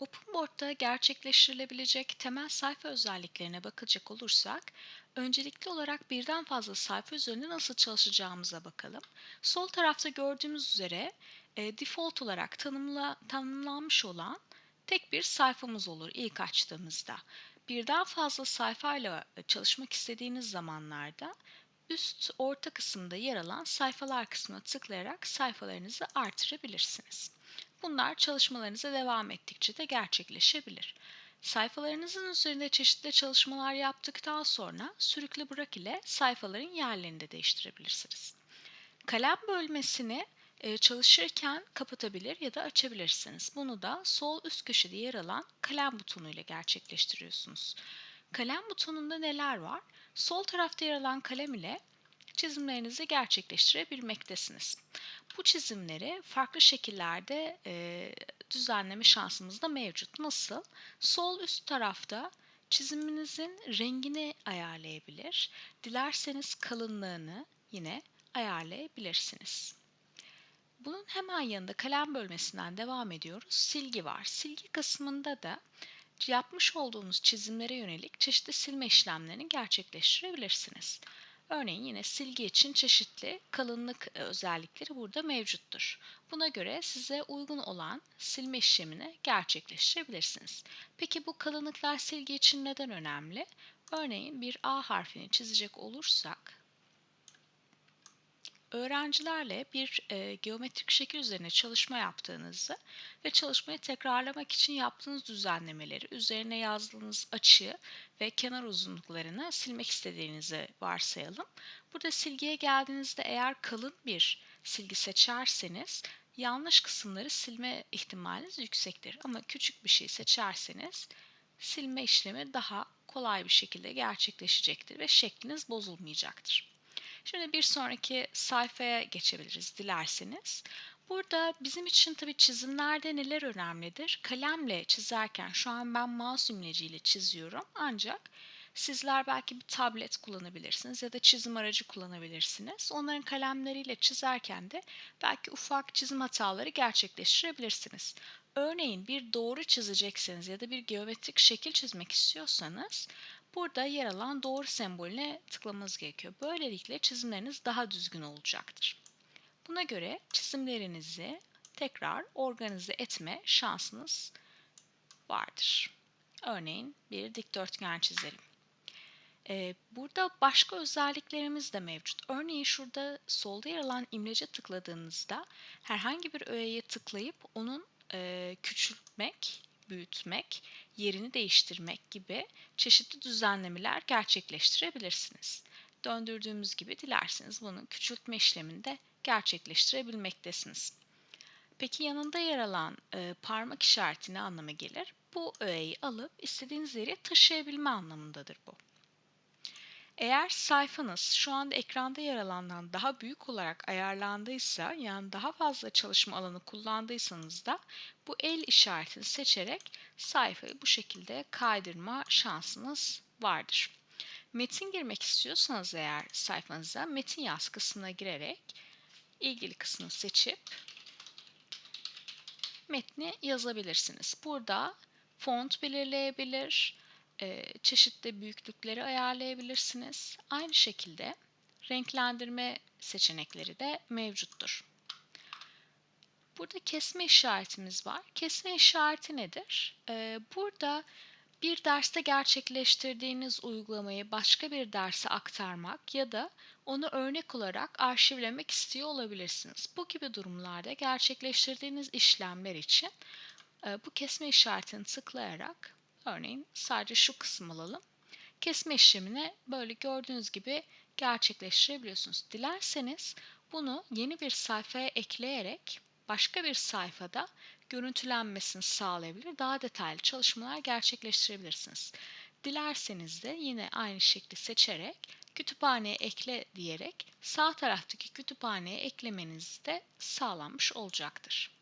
OpenBoard'da gerçekleştirilebilecek temel sayfa özelliklerine bakacak olursak, öncelikli olarak birden fazla sayfa üzerinde nasıl çalışacağımıza bakalım. Sol tarafta gördüğümüz üzere e, default olarak tanımla, tanımlanmış olan tek bir sayfamız olur ilk açtığımızda. Birden fazla sayfayla çalışmak istediğiniz zamanlarda üst orta kısımda yer alan sayfalar kısmına tıklayarak sayfalarınızı artırabilirsiniz. Bunlar çalışmalarınıza devam ettikçe de gerçekleşebilir. Sayfalarınızın üzerinde çeşitli çalışmalar yaptıktan sonra sürükle bırak ile sayfaların yerlerini de değiştirebilirsiniz. Kalem bölmesini e, çalışırken kapatabilir ya da açabilirsiniz. Bunu da sol üst köşede yer alan kalem butonu ile gerçekleştiriyorsunuz. Kalem butonunda neler var? Sol tarafta yer alan kalem ile çizimlerinizi gerçekleştirebilmektesiniz. Bu çizimleri farklı şekillerde e, düzenleme şansımız da mevcut. Nasıl? Sol üst tarafta çiziminizin rengini ayarlayabilir. Dilerseniz kalınlığını yine ayarlayabilirsiniz. Bunun hemen yanında kalem bölmesinden devam ediyoruz. Silgi var. Silgi kısmında da yapmış olduğunuz çizimlere yönelik çeşitli silme işlemlerini gerçekleştirebilirsiniz. Örneğin yine silgi için çeşitli kalınlık e, özellikleri burada mevcuttur. Buna göre size uygun olan silme işlemini gerçekleştirebilirsiniz. Peki bu kalınlıklar silgi için neden önemli? Örneğin bir A harfini çizecek olursak öğrencilerle bir e, geometrik şekil üzerine çalışma yaptığınızı ve çalışmayı tekrarlamak için yaptığınız düzenlemeleri, üzerine yazdığınız açı ve kenar uzunluklarını silmek istediğinizi varsayalım. Burada silgiye geldiğinizde eğer kalın bir silgi seçerseniz yanlış kısımları silme ihtimaliniz yüksektir. Ama küçük bir şey seçerseniz silme işlemi daha kolay bir şekilde gerçekleşecektir ve şekliniz bozulmayacaktır. Şimdi bir sonraki sayfaya geçebiliriz dilerseniz. Burada bizim için tabii çizimlerde neler önemlidir? Kalemle çizerken şu an ben mouse imleciyle çiziyorum ancak sizler belki bir tablet kullanabilirsiniz ya da çizim aracı kullanabilirsiniz. Onların kalemleriyle çizerken de belki ufak çizim hataları gerçekleştirebilirsiniz. Örneğin bir doğru çizecekseniz ya da bir geometrik şekil çizmek istiyorsanız Burada yer alan doğru sembolüne tıklamanız gerekiyor. Böylelikle çizimleriniz daha düzgün olacaktır. Buna göre çizimlerinizi tekrar organize etme şansınız vardır. Örneğin bir dikdörtgen çizelim. Ee, burada başka özelliklerimiz de mevcut. Örneğin şurada solda yer alan imlece tıkladığınızda herhangi bir öğeye tıklayıp onun e, küçültmek büyütmek, yerini değiştirmek gibi çeşitli düzenlemeler gerçekleştirebilirsiniz. Döndürdüğümüz gibi dilerseniz bunun küçültme işlemini de gerçekleştirebilmektesiniz. Peki yanında yer alan e, parmak işareti ne anlama gelir? Bu öğeyi alıp istediğiniz yere taşıyabilme anlamındadır bu. Eğer sayfanız şu anda ekranda yer alandan daha büyük olarak ayarlandıysa yani daha fazla çalışma alanı kullandıysanız da bu el işaretini seçerek sayfayı bu şekilde kaydırma şansınız vardır. Metin girmek istiyorsanız eğer sayfanıza metin yaz kısmına girerek ilgili kısmını seçip metni yazabilirsiniz. Burada font belirleyebilir, çeşitli büyüklükleri ayarlayabilirsiniz. Aynı şekilde renklendirme seçenekleri de mevcuttur. Burada kesme işaretimiz var. Kesme işareti nedir? Ee, burada bir derste gerçekleştirdiğiniz uygulamayı başka bir derse aktarmak ya da onu örnek olarak arşivlemek istiyor olabilirsiniz. Bu gibi durumlarda gerçekleştirdiğiniz işlemler için e, bu kesme işaretini tıklayarak Örneğin sadece şu kısım alalım. Kesme işlemini böyle gördüğünüz gibi gerçekleştirebiliyorsunuz. Dilerseniz bunu yeni bir sayfaya ekleyerek başka bir sayfada görüntülenmesini sağlayabilir. Daha detaylı çalışmalar gerçekleştirebilirsiniz. Dilerseniz de yine aynı şekli seçerek kütüphaneye ekle diyerek sağ taraftaki kütüphaneye eklemeniz de sağlanmış olacaktır.